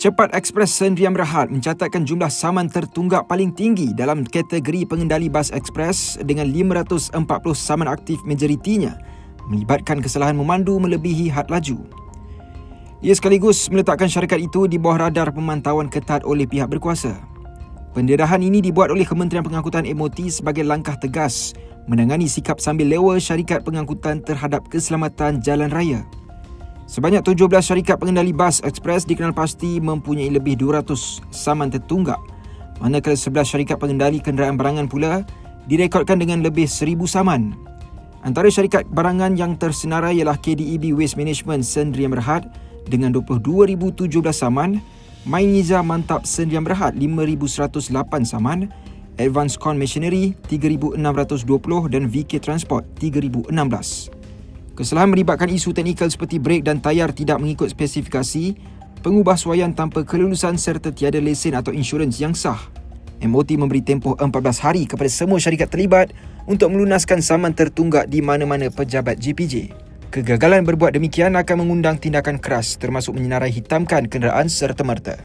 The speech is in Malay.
Cepat Express Sendirian Berhad mencatatkan jumlah saman tertunggak paling tinggi dalam kategori pengendali bas ekspres dengan 540 saman aktif majoritinya melibatkan kesalahan memandu melebihi had laju. Ia sekaligus meletakkan syarikat itu di bawah radar pemantauan ketat oleh pihak berkuasa. Pendedahan ini dibuat oleh Kementerian Pengangkutan MOT sebagai langkah tegas menangani sikap sambil lewa syarikat pengangkutan terhadap keselamatan jalan raya. Sebanyak 17 syarikat pengendali bas ekspres dikenal pasti mempunyai lebih 200 saman tertunggak. Manakala 11 syarikat pengendali kenderaan barangan pula direkodkan dengan lebih 1000 saman. Antara syarikat barangan yang tersenarai ialah KDEB Waste Management Sendirian Berhad dengan 22,017 saman, Mainiza Mantap Sendirian Berhad 5,108 saman, Advance Con Machinery 3,620 dan VK Transport 3,016. Kesalahan melibatkan isu teknikal seperti brek dan tayar tidak mengikut spesifikasi, pengubah suaian tanpa kelulusan serta tiada lesen atau insurans yang sah. MOT memberi tempoh 14 hari kepada semua syarikat terlibat untuk melunaskan saman tertunggak di mana-mana pejabat GPJ. Kegagalan berbuat demikian akan mengundang tindakan keras termasuk menyenarai hitamkan kenderaan serta-merta.